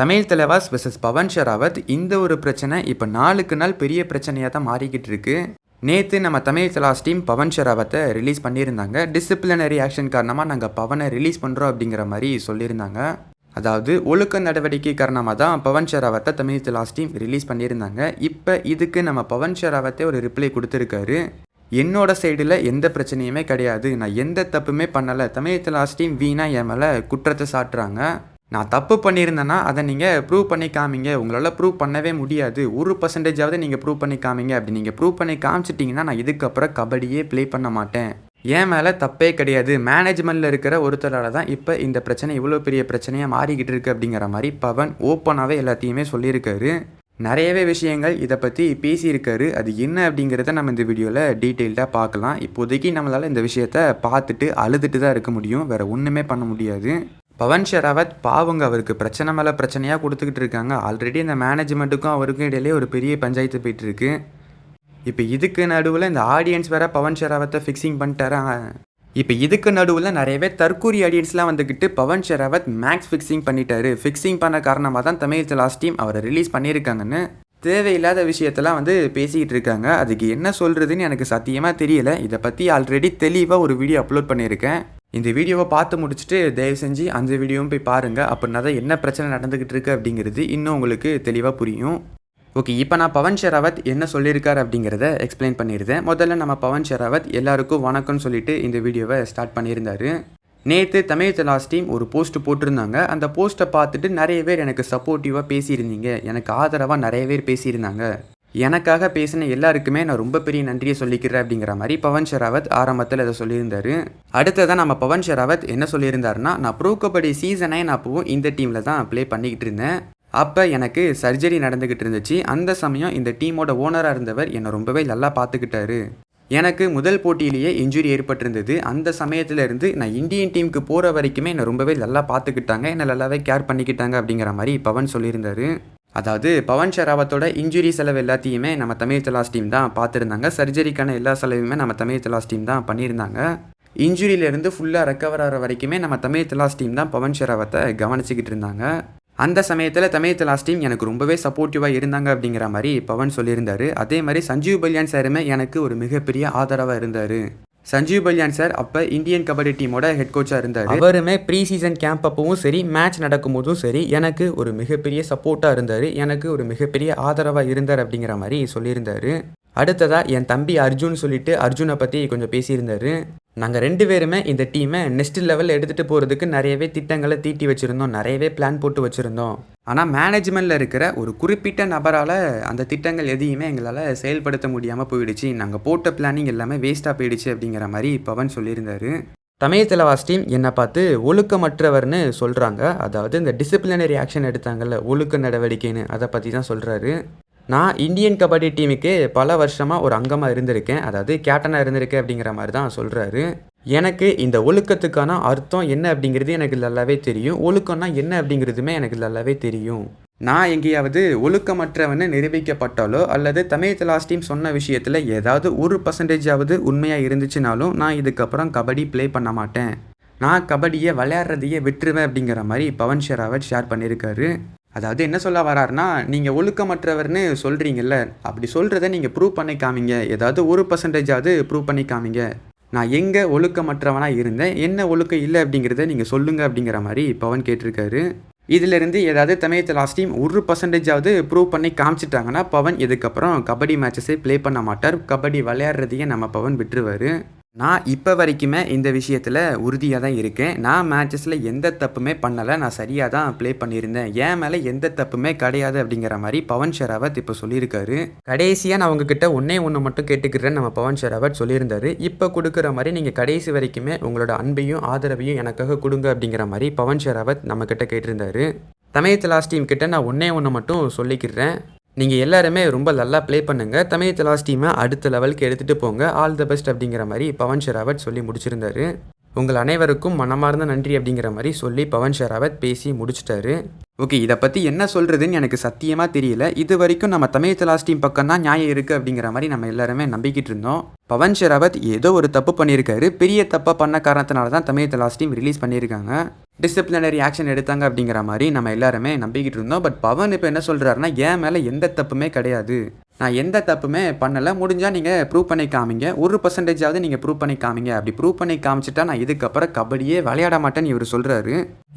Tamil Thalaivas versus Pawan Sehrawat இந்த ஒரு பிரச்சனை இப்போ நாளுக்கு நாள் பெரிய பிரச்சனையாக தான் மாறிக்கிட்டு இருக்கு. நேற்று நம்ம தமிழ் தலாஸ் டீம் பவன் ஷராவத்தை ரிலீஸ் பண்ணியிருந்தாங்க. டிசிப்ளினரி ஆக்ஷன் காரணமாக நாங்கள் பவனை ரிலீஸ் பண்ணுறோம் அப்படிங்கிற மாதிரி சொல்லியிருந்தாங்க. அதாவது ஒழுக்க நடவடிக்கை காரணமாக தான் பவன் ஷராவத்தை தமிழ் தலாஸ் டீம் ரிலீஸ் பண்ணியிருந்தாங்க. இப்போ இதுக்கு நம்ம பவன் ஷராவத்தே ஒரு ரிப்ளை கொடுத்துருக்காரு. என்னோட சைடில் எந்த பிரச்சனையுமே கிடையாது. நான் எந்த தப்புமே பண்ணலை. தமிழ் தலாஸ் டீம் வீணாக என் மேலே குற்றத்தை சாட்டுறாங்க. நான் தப்பு பண்ணியிருந்தேன்னா அதை நீங்கள் ப்ரூவ் பண்ணி காமிங்க. உங்களால் ப்ரூவ் பண்ணவே முடியாது. ஒரு பர்சன்டேஜாவது நீங்கள் ப்ரூவ் பண்ணி காமிங்க. அப்படி நீங்கள் ப்ரூவ் பண்ணி காமிச்சிட்டிங்கன்னா நான் இதுக்கப்புறம் கபடியே ப்ளே பண்ண மாட்டேன். என் மேலே தப்பே கிடையாது. மேனேஜ்மெண்ட்டில் இருக்கிற ஒருத்தரால் தான் இப்போ இந்த பிரச்சனை இவ்வளோ பெரிய பிரச்சனையாக மாறிக்கிட்டு இருக்கு அப்படிங்கிற மாதிரி பவன் ஓப்பனாகவே எல்லாத்தையுமே சொல்லியிருக்காரு. நிறையவே விஷயங்கள் இதை பற்றி பேசியிருக்காரு. அது என்ன அப்படிங்கிறத நம்ம இந்த வீடியோவில் டீட்டெயில்டாக பார்க்கலாம். இப்போதைக்கு நம்மளால் இந்த விஷயத்த பார்த்துட்டு அழுதுட்டு தான் இருக்க முடியும். வேறு ஒன்றுமே பண்ண முடியாது. பவன் ஷெராவத் பாவங்க அவருக்கு பிரச்சனை மேலே பிரச்சனையாக கொடுத்துக்கிட்டு இருக்காங்க. ஆல்ரெடி இந்த மேனேஜ்மெண்ட்டுக்கும் அவருக்கும் இடையிலே ஒரு பெரிய பஞ்சாயத்து போயிட்டு இருக்கு இப்போ இதுக்கு நடுவில் இந்த ஆடியன்ஸ் வேற பவன் ஷெராவத்தை ஃபிக்ஸிங் பண்ணிட்டாரா? இப்போ இதுக்கு நடுவில் நிறையவே தற்கூரி ஆடியன்ஸ்லாம் வந்துக்கிட்டு பவன் ஷெராவத் மேக்ஸ் ஃபிக்ஸிங் பண்ணிட்டாரு. ஃபிக்ஸிங் பண்ண காரணமாக தான் தமிழ் லாஸ்ட் டீம் அவரை ரிலீஸ் பண்ணியிருக்காங்கன்னு தேவையில்லாத விஷயத்தெல்லாம் வந்து பேசிக்கிட்டு இருக்காங்க. அதுக்கு என்ன சொல்கிறதுன்னு எனக்கு சத்தியமாக தெரியல. இதை பற்றி ஆல்ரெடி தெளிவாக ஒரு வீடியோ அப்லோட் பண்ணியிருக்கேன். இந்த வீடியோவை பார்த்து முடிச்சுட்டு தயவு செஞ்சு அந்த வீடியோவும் போய் பாருங்கள் அப்படின்னா தான் என்ன பிரச்சனை நடந்துக்கிட்டு இருக்குது அப்படிங்கிறது இன்னும் உங்களுக்கு தெளிவாக புரியும். ஓகே இப்போ நான் பவன் ஷெராவத் என்ன சொல்லியிருக்கார் அப்படிங்கிறத எக்ஸ்பிளைன் பண்ணியிருந்தேன் முதல்ல நம்ம பவன் ஷெராவத் எல்லாருக்கும் வணக்கம்னு சொல்லிட்டு இந்த வீடியோவை ஸ்டார்ட் பண்ணியிருந்தார். நேற்று தமிழ் தலாஸ் டீம் ஒரு போஸ்ட் போட்டிருந்தாங்க. அந்த போஸ்ட்டை பார்த்துட்டு நிறைய பேர் எனக்கு சப்போர்ட்டிவாக பேசியிருந்தீங்க. எனக்கு ஆதரவாக நிறைய பேர் பேசியிருந்தாங்க. எனக்காக பேசின எல்லாருக்குமே நான் ரொம்ப பெரிய நன்றியை சொல்லிக்கிறேன் அப்படிங்கிற மாதிரி பவன் ஷெராவத் ஆரம்பத்தில் இதை சொல்லியிருந்தாரு. அடுத்ததான் நம்ம பவன் ஷெராவத் என்ன சொல்லியிருந்தாருன்னா நான் ப்ரோ கபடி சீசனே நான் அப்பவும் இந்த டீமில் தான் ப்ளே பண்ணிக்கிட்டு இருந்தேன். அப்போ எனக்கு சர்ஜரி நடந்துக்கிட்டு இருந்துச்சு. அந்த சமயம் இந்த டீமோட ஓனராக இருந்தவர் என்னை ரொம்பவே நல்லா பார்த்துக்கிட்டாரு. எனக்கு முதல் போட்டியிலேயே இன்ஜுரி ஏற்பட்டிருந்தது. அந்த சமயத்திலேருந்து நான் இந்தியன் டீமுக்கு போகிற வரைக்குமே என்னை ரொம்பவே நல்லா பார்த்துக்கிட்டாங்க. என்னை நல்லாவே கேர் பண்ணிக்கிட்டாங்க அப்படிங்கிற மாதிரி பவன் சொல்லியிருந்தாரு. அதாவது பவன் ஷெராவத்தோட இன்ஜுரி செலவு எல்லாத்தையுமே நம்ம தமிழ் தலாஸ் டீம் தான் பார்த்துருந்தாங்க. சர்ஜரிக்கான எல்லா செலவுமே நம்ம தமிழ் தலாஸ் டீம் தான் பண்ணியிருந்தாங்க. இன்ஜுரியிலேருந்து ஃபுல்லாக ரெக்கவர் ஆகிற வரைக்குமே நம்ம தமிழ் தலாஸ் டீம் தான் பவன் ஷெராவத்தை கவனிச்சிக்கிட்டு இருந்தாங்க. அந்த சமயத்தில் தமிழ் தலாஸ் டீம் எனக்கு ரொம்பவே சப்போர்ட்டிவாக இருந்தாங்க அப்படிங்கிற மாதிரி பவன் சொல்லியிருந்தார். அதே மாதிரி சஞ்சீவ் பல்யான் சாருமே எனக்கு ஒரு மிகப்பெரிய ஆதரவாக இருந்தார். சஞ்சீவ் பல்யான் சார் அப்போ இந்தியன் கபடி டீமோட ஹெட் கோச்சாக இருந்தார். அவருமே ப்ரீ சீசன் கேம்ப் அப்பவும் சரி மேட்ச் நடக்கும்போதும் சரி எனக்கு ஒரு மிகப்பெரிய சப்போர்ட்டாக இருந்தார். எனக்கு ஒரு மிகப்பெரிய ஆதரவாக இருந்தார் அப்படிங்கிற மாதிரி சொல்லியிருந்தார். அடுத்ததாக என் தம்பி அர்ஜுன் சொல்லிட்டு அர்ஜுனை பற்றி கொஞ்சம் பேசியிருந்தார். நாங்கள் ரெண்டு பேருமே இந்த டீமை நெக்ஸ்ட் லெவல் எடுத்துகிட்டு போகிறதுக்கு நிறையவே திட்டங்களை தீட்டி வச்சுருந்தோம். நிறையவே பிளான் போட்டு வச்சுருந்தோம். ஆனால் மேனேஜ்மெண்ட்டில் இருக்கிற ஒரு குறிப்பிட்ட நபரால் அந்த திட்டங்கள் எதையுமே எங்களால் செயல்படுத்த முடியாமல் போயிடுச்சு. நாங்கள் போட்ட பிளானிங் எல்லாமே வேஸ்ட்டாக போயிடுச்சு அப்படிங்கிற மாதிரி பவன் சொல்லியிருந்தார். தமிழ் தலைவாஸ் டீம் என்னை பார்த்து ஒழுக்கமற்றவர்னு சொல்கிறாங்க அதாவது இந்த டிசிப்ளினரி ஆக்ஷன் எடுத்தாங்கல்ல ஒழுக்க நடவடிக்கைன்னு அதை பற்றி தான் சொல்கிறாரு நான் இந்தியன் கபடி டீமுக்கு பல வருஷமாக ஒரு அங்கமாக இருந்திருக்கேன். அதாவது கேப்டனாக இருந்திருக்கேன் அப்படிங்கிற மாதிரி தான் சொல்கிறாரு எனக்கு இந்த ஒழுக்கத்துக்கான அர்த்தம் என்ன அப்படிங்கிறது எனக்கு நல்லாவே தெரியும். ஒழுக்கம்னா என்ன அப்படிங்கிறதுமே எனக்கு நல்லாவே தெரியும். நான் எங்கேயாவது ஒழுக்கமற்றவன்னு நிரூபிக்கப்பட்டாலோ அல்லது தமிழ் தலாஸ் டீம் சொன்ன விஷயத்தில் ஏதாவது ஒரு பர்சன்டேஜாவது உண்மையாக இருந்துச்சுனாலும் நான் இதுக்கப்புறம் கபடி ப்ளே பண்ண மாட்டேன். நான் கபடியை விளையாடுறதையே விட்டுருவேன் அப்படிங்கிற மாதிரி பவன் ஷெராவத் ஷேர் பண்ணியிருக்காரு. அதாவது என்ன சொல்ல வராருன்னா நீங்கள் ஒழுக்கமற்றவர்னு சொல்கிறீங்கல்ல அப்படி சொல்கிறத நீங்கள் ப்ரூவ் பண்ணி காமிங்க. ஏதாவது ஒரு பர்சன்டேஜாவது ப்ரூவ் பண்ணி காமிங்க. நான் எங்கே ஒழுக்கமற்றவனாக இருந்தேன் என்ன ஒழுக்கம் இல்லை அப்படிங்கிறத நீங்கள் சொல்லுங்கள் அப்படிங்கிற மாதிரி பவன் கேட்டிருக்காரு. இதிலிருந்து ஏதாவது தமிழ் லாஸ்ட் டீம் ஒரு பர்சன்டேஜாவது ப்ரூவ் பண்ணி காமிச்சிட்டாங்கன்னா பவன் இதுக்கப்புறம் கபடி மேட்சஸே ப்ளே பண்ண மாட்டார். கபடி விளையாடுறதையே நம்ம பவன் விட்டுருவார். நான் இப்போ வரைக்குமே இந்த விஷயத்தில் உறுதியாக தான் இருக்கேன். நான் மேட்சஸில் எந்த தப்புமே பண்ணலை. நான் சரியாக தான் ப்ளே பண்ணியிருந்தேன். என் மேலே எந்த தப்புமே கிடையாது அப்படிங்கிற மாதிரி பவன் ஷெராவத் இப்போ சொல்லியிருக்காரு. கடைசியாக நான் உங்ககிட்ட ஒன்றே ஒன்று மட்டும் கேட்டுக்கிறேன் நம்ம பவன் ஷெராவத் சொல்லியிருந்தாரு. இப்போ கொடுக்குற மாதிரி நீங்கள் கடைசி வரைக்குமே உங்களோட அன்பையும் ஆதரவையும் எனக்காக கொடுங்க அப்படிங்கிற மாதிரி பவன் ஷெராவத் நம்மக்கிட்ட கேட்டிருந்தாரு. தமிழ் தலாஸ் டீம் கிட்ட நான் ஒன்றே ஒன்று மட்டும் சொல்லிக்கிறேன். நீங்கள் எல்லாருமே ரொம்ப நல்லா ப்ளே பண்ணுங்கள் தமிழ் தலாஸ் டீமை அடுத்த லெவலுக்கு எடுத்துகிட்டு போங்க. ஆல் த பெஸ்ட் அப்படிங்கிற மாதிரி பவன் ஷெராவத் சொல்லி முடிச்சிருந்தாரு. உங்கள் அனைவருக்கும் மனமார்ந்த நன்றி அப்படிங்கிற மாதிரி சொல்லி பவன் ஷெராவத் பேசி முடிச்சிட்டாரு. ஓகே இதை பற்றி என்ன சொல்கிறதுன்னு எனக்கு சத்தியமாக தெரியல. இது வரைக்கும் நம்ம தமிழ் தலாஸ் டீம் பக்கம் தான் நியாயம் இருக்குது அப்படிங்கிற மாதிரி நம்ம எல்லாருமே நம்பிக்கிட்டு இருந்தோம். பவன் ஷெராவத் ஏதோ ஒரு தப்பு பண்ணியிருக்காரு. பெரிய தப்பாக பண்ண காரணத்தினால தான் தமிழ் தலாஸ் டீம் ரிலீஸ் பண்ணியிருக்காங்க. டிசிப்ளினரி ஆக்ஷன் எடுத்தாங்க அப்படிங்கிற மாதிரி நம்ம எல்லாருமே நம்பிக்கிட்டு இருந்தோம். பட் பவன் இப்போ என்ன சொல்கிறாருன்னா என் மேலே எந்த தப்புமே கிடையாது. நான் எந்த தப்புமே பண்ணலை. முடிஞ்சால் நீங்கள் ப்ரூவ் பண்ணி காமிங்க. ஒரு பர்சன்டேஜாவது நீங்கள் ப்ரூவ் பண்ணி காமிங்க. அப்படி ப்ரூவ் பண்ணி காமிச்சிட்டா நான் இதுக்கப்புறம் கபடியே விளையாட மாட்டேன்னு இவர் சொல்கிறாரு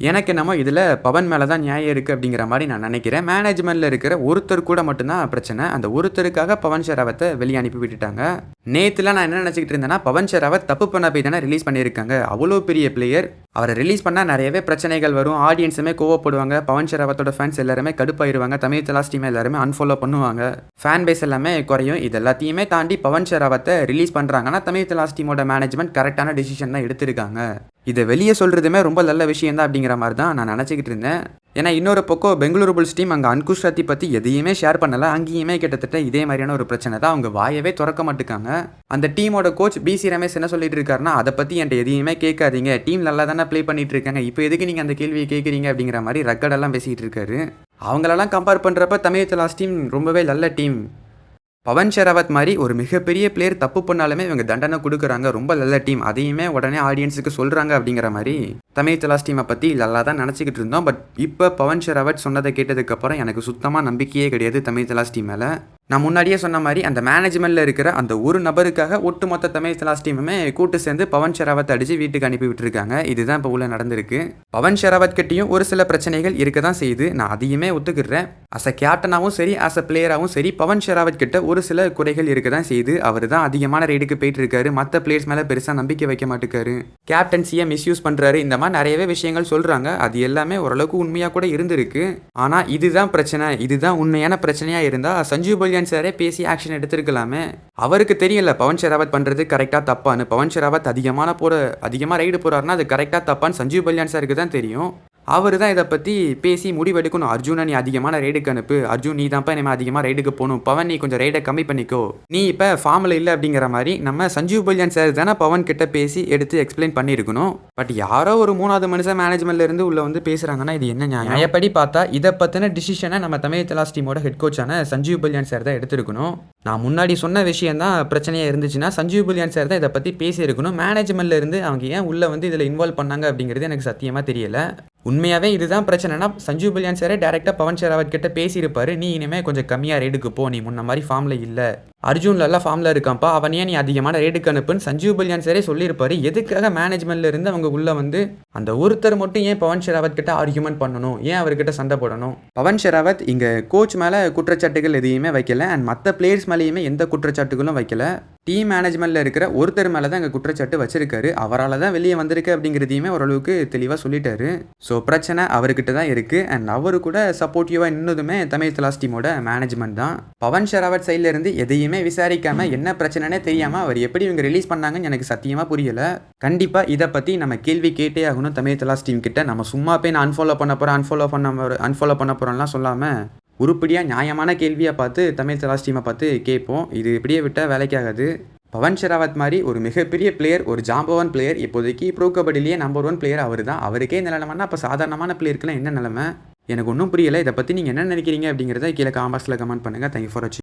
எனக்கு என்னமோ இதில் பவன் மேலே தான் நியாயம் இருக்குது அப்படிங்கிற மாதிரி நான் நினைக்கிறேன். மேனேஜ்மெண்ட்டில் இருக்கிற ஒருத்தர் கூட மட்டும்தான் பிரச்சனை. அந்த ஒருத்தருக்காக பவன் ஷெராவத்தை வெளியே அனுப்பி விட்டுட்டாங்க. நேற்றுலாம் நான் என்ன நினச்சிக்கிட்டு இருந்தேன்னா பவன் ஷெராவத் தப்பு பண்ண போய் தானே ரிலீஸ் பண்ணியிருக்காங்க. அவ்வளோ பெரிய பிளேயர் அவரை ரிலீஸ் பண்ணால் நிறையவே பிரச்சனைகள் வரும். ஆடியன்ஸுமே கோவப்படுவாங்க. பவன் ஷெராவத்தோட ஃபேன்ஸ் எல்லாருமே கடுப்பாயிருவாங்க. தமிழ் தலாஸ் டீம் எல்லாருமே அன்ஃபாலோ பண்ணுவாங்க. ஃபேன் பேஸ் எல்லாமே குறையும். இது எல்லாத்தையுமே தாண்டி பவன் ஷெராவத்தை ரிலீஸ் பண்ணுறாங்கன்னா தமிழ் தலாஸ் டீமோட மேனேஜ்மெண்ட் கரெக்டான டிசிஷன் தான் எடுத்திருக்காங்க. இதை வெளியே சொல்கிறதுமே ரொம்ப நல்ல விஷயம் தான் அப்படிங்கிற மாதிரி தான் நான் நினச்சிக்கிட்டு இருந்தேன். ஏன்னா இன்னொரு பக்கம் பெங்களூரு புல்ஸ் டீம் அங்கே அன்குஷ் ரத்தி பற்றி எதையுமே ஷேர் பண்ணலை. அங்கேயுமே கிட்டத்தட்ட இதே மாதிரியான ஒரு பிரச்சனை தான் அவங்க வாயவே திறக்க மாட்டுக்காங்க. அந்த டீமோட கோச் பிசி ரமேஷ் என்ன சொல்லிட்டு இருக்காருன்னா அதை பற்றி என்கிட்ட எதையுமே கேட்காதீங்க. டீம் நல்லா தானே ப்ளே பண்ணிட்டு இருக்காங்க. இப்போ எதுக்கு நீங்கள் அந்த கேள்வியை கேட்குறீங்க? அப்படிங்கிற மாதிரி ரெக்கார்டெல்லாம் பேசிகிட்டு இருக்காரு. அவங்களெல்லாம் கம்பேர் பண்ணுறப்ப தமிழ் தலாஸ் டீம் ரொம்பவே நல்ல டீம் பவன் ஷெராவத் மாதிரி ஒரு மிகப்பெரிய பிளேயர் தப்பு பண்ணாலுமே இவங்க தண்டனை கொடுக்குறாங்க. ரொம்ப நல்ல டீம் அதையுமே உடனே ஆடியன்ஸுக்கு சொல்கிறாங்க அப்படிங்கிற மாதிரி தமிழ் தலாஸ் டீமை பற்றி நல்லா தான் நினச்சிக்கிட்டு இருந்தோம். பட் இப்போ பவன் ஷெராவத் சொன்னதை கேட்டதுக்கப்புறம் எனக்கு சுத்தமாக நம்பிக்கையே கிடையாது தமிழ் தலாஸ் டீம் மேலே. நான் முன்னாடியே சொன்ன மாதிரி அந்த மேனேஜ்மெண்ட்டில் இருக்கிற அந்த ஒரு நபருக்காக ஒட்டுமொத்த தமிழ் தலாஸ் டீமுமே கூட்டு சேர்ந்து பவன் ஷெராவத் அடித்து வீட்டுக்கு அனுப்பி விட்டுருக்காங்க. இதுதான் இப்போ உள்ள நடந்திருக்கு. பவன் ஷெராவத் கிட்டேயும் ஒரு சில பிரச்சனைகள் இருக்க தான் செய்யுது. நான் அதையுமே ஒத்துக்கிறேன். அஸ் அ கேப்டனாகவும் சரி அஸ் அ பிளேயராகவும் சரி பவன் ஷெராவத் கிட்ட ஒரு சில குறைகள் இருக்க தான் செய்யுது. அவர் தான் அதிகமான ரைடுக்கு போயிட்டு இருக்காரு. மற்ற பிளேயர்ஸ் மேலே பெருசாக நம்பிக்கை வைக்க மாட்டேக்காரு. கேப்டன்சியை மிஸ்யூஸ் பண்ணுறாரு இந்த மாதிரி நிறையவே விஷயங்கள் சொல்கிறாங்க அது எல்லாமே ஓரளவுக்கு உண்மையாக கூட இருந்திருக்கு. ஆனால் இதுதான் பிரச்சனை. இதுதான் உண்மையான பிரச்சனையாக இருந்தால் சஞ்சீவ் கல்யாண் சாரே பேசி ஆக்ஷன் எடுத்திருக்கலாமே. அவருக்கு தெரியல பவன் ஷெராவத் பண்ணுறது கரெக்டாக தப்பான்னு. பவன் ஷெராவத் அதிகமான போகிற அதிகமாக ரைடு போகிறாருன்னா அது கரெக்டாக தப்பான்னு சஞ்சீவ் கல்யாண் சாருக்கு தான் தெரியும். அவர் தான் இதை பற்றி பேசி முடிவெடுக்கணும். அர்ஜுனை நீ அதிகமான ரைடுக்கு அனுப்பு. அர்ஜுன் நீ தான்ப்பா இனிமேல் அதிகமாக ரைடுக்கு போகணும். பவன் நீ கொஞ்சம் ரைடை கம்மி பண்ணிக்கோ. நீ இப்போ ஃபார்மில் இல்லை அப்படிங்கிற மாதிரி நம்ம சஞ்சீவ் பல்யான் சார் தானே பவன் கிட்ட பேசி எடுத்து எக்ஸ்பிளைன் பண்ணியிருக்கணும். பட் யாரோ ஒரு மூணாவது மனுஷன் மேனேஜ்மெண்ட்லேருந்து உள்ளே உள்ள வந்து பேசுகிறாங்கன்னா இது என்ன நியாயம்? எப்படி பார்த்தா இதை பற்றின டிசிஷனை நம்ம தமிழ் தலாஸ் டீமோட ஹெட் கோச்சான சஞ்சீவ் பல்யான் சார் தான் எடுத்திருக்கணும். நான் முன்னாடி சொன்ன விஷயம் தான் பிரச்சனையாக இருந்துச்சுன்னா சஞ்சீவ் பல்யான் சார் தான் இதை பற்றி பேசியிருக்கணும். மேனேஜ்மெண்ட்லேருந்து அவங்க ஏன் உள்ள வந்து இதில் இன்வால்வ் பண்ணாங்க அப்படிங்கிறது எனக்கு சத்தியமாக தெரியல. உண்மையாகவே இதுதான் பிரச்சனைனா சஞ்சீவ் பல்யான் சாரே டேரெக்டாக பவன் ஷெராவத் கிட்ட பேசியிருப்பாரு. நீ இனிமேல் கொஞ்சம் கம்மியாக ரேடுக்கு போ. நீ முன்ன மாதிரி ஃபார்மில் இல்லை. அர்ஜுன் நல்லா ஃபார்மில் இருக்கான்ப்பா. அவனையே நீ அதிகமான ரேட்டுக்கு அனுப்புன்னு சஞ்சீவ் பல்யான் சாரே சொல்லியிருப்பார். எதுக்காக மேனேஜ்மெண்ட்ல இருந்து அவங்க உள்ளே வந்து அந்த ஒருத்தர் மட்டும் ஏன் பவன் ஷெராவத் கிட்ட ஆர்குமெண்ட் பண்ணணும்? ஏன் அவர்கிட்ட சண்டை போடணும்? பவன் ஷெராவத் இங்கே கோச் மேலே குற்றச்சாட்டுகள் எதையுமே வைக்கல. அண்ட் மற்ற பிளேயர்ஸ் மேலேயுமே எந்த குற்றச்சாட்டுகளும் வைக்கல. டீம் மேனேஜ்மெண்ட்டில் இருக்கிற ஒருத்தர் மேலே தான் இங்கே குற்றச்சாட்டு வச்சிருக்காரு. அவரால் தான் வெளியே வந்திருக்கு அப்படிங்கிறதையுமே ஓரளவுக்கு தெளிவாக சொல்லிட்டாரு. ஸோ பிரச்சனை அவர்கிட்ட தான் இருக்குது அண்ட் அவரு கூட சப்போர்ட்டிவாக நின்னதுமே தமிழ் தலாஸ் டீமோட மேனேஜ்மெண்ட் தான். பவன் ஷெராவத் சைடில் இருந்து எதையுமே விசாரிக்காம என்ன பிரச்சனைனே தெரியாமல் அவர் எப்படி இவங்க ரிலீஸ் பண்ணாங்கன்னு எனக்கு சத்தியமாக புரியலை. கண்டிப்பாக இதை பற்றி நம்ம கேள்வி கேட்டே ஆகணும் தமிழ் தலாஸ் டீம் கிட்ட. நம்ம சும்மா போய் நான் அன்ஃபாலோ பண்ண போகிறேன் அன்ஃபாலோ பண்ண அன்ஃபாலோ பண்ண போகிறோம்லாம் சொல்லாமல் உருப்படியாக நியாயமான கேள்வியாக பார்த்து தமிழ் தலாஸ் டீமை பார்த்து கேட்போம். இது இப்படியே விட்டால் வேலைக்காகாது. பவன் ஷெராவத் மாதிரி ஒரு மிகப்பெரிய பிளேயர் ஒரு ஜாம்பவன் பிளேயர் இப்போதைக்கு ப்ரோ கபடிலேயே நம்பர் ஒன் பிளேயர் அவர் தான் அவருக்கே இந்த நிலமைனா அப்போ சாதாரணமான பிளேயருக்குலாம் என்ன நிலமை? எனக்கு ஒன்றும் புரியலை. இதை பற்றி நீங்கள் என்ன நினைக்கிறீங்க அப்படிங்கிறத கீழே காமர்ஸில் கமெண்ட் பண்ணுங்கள் தேங்க்யூ ஃபார் வாட்சிங்